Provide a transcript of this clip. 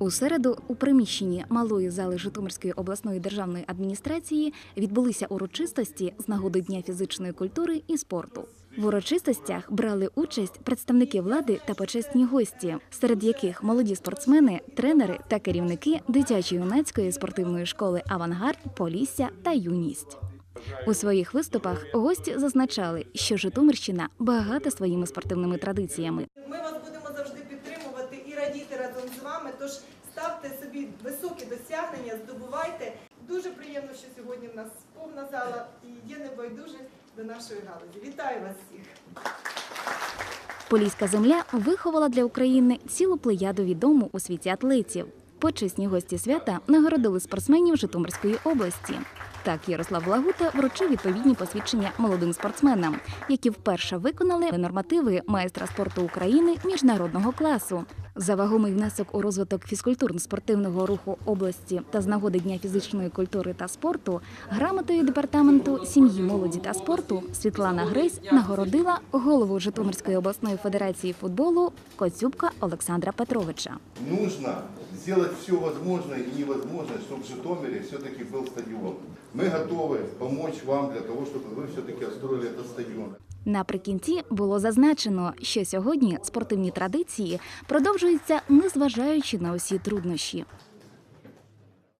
У середу у приміщенні малої зали Житомирської обласної державної адміністрації відбулися урочистості з нагоди Дня фізичної культури і спорту. В урочистостях брали участь представники влади та почесні гості, серед яких молоді спортсмени, тренери та керівники дитячо-юнацької спортивної школи Авангард, Полісся та Юність. У своїх виступах гості зазначали, що Житомирщина багата своїми спортивними традиціями. Радіти разом з вами. Тож ставте собі високі досягнення, здобувайте. Дуже приємно, що сьогодні в нас повна зала і є небайдужі до нашої галузі. Вітаю вас всіх! Поліська земля виховала для України цілу плеяду відому у світі атлетів. Почесні гості свята нагородили спортсменів Житомирської області. Так, Ярослав Лагута вручив відповідні посвідчення молодим спортсменам, які вперше виконали нормативи майстра спорту України міжнародного класу. За вагомий внесок у розвиток фізкультурно-спортивного руху області та з нагоди Дня фізичної культури та спорту грамотою департаменту сім'ї, молоді та спорту Світлана Гресь нагородила голову Житомирської обласної федерації футболу Коцюбка Олександра Петровича. нужно сделать все возможное и невозможное, чтобы в Житомире все-таки был стадион. Мы готовы помочь вам для того, чтобы вы все-таки отстроили этот стадион. Наприкінці було зазначено, що сьогодні спортивні традиції продовжуються незважаючи на усі труднощі.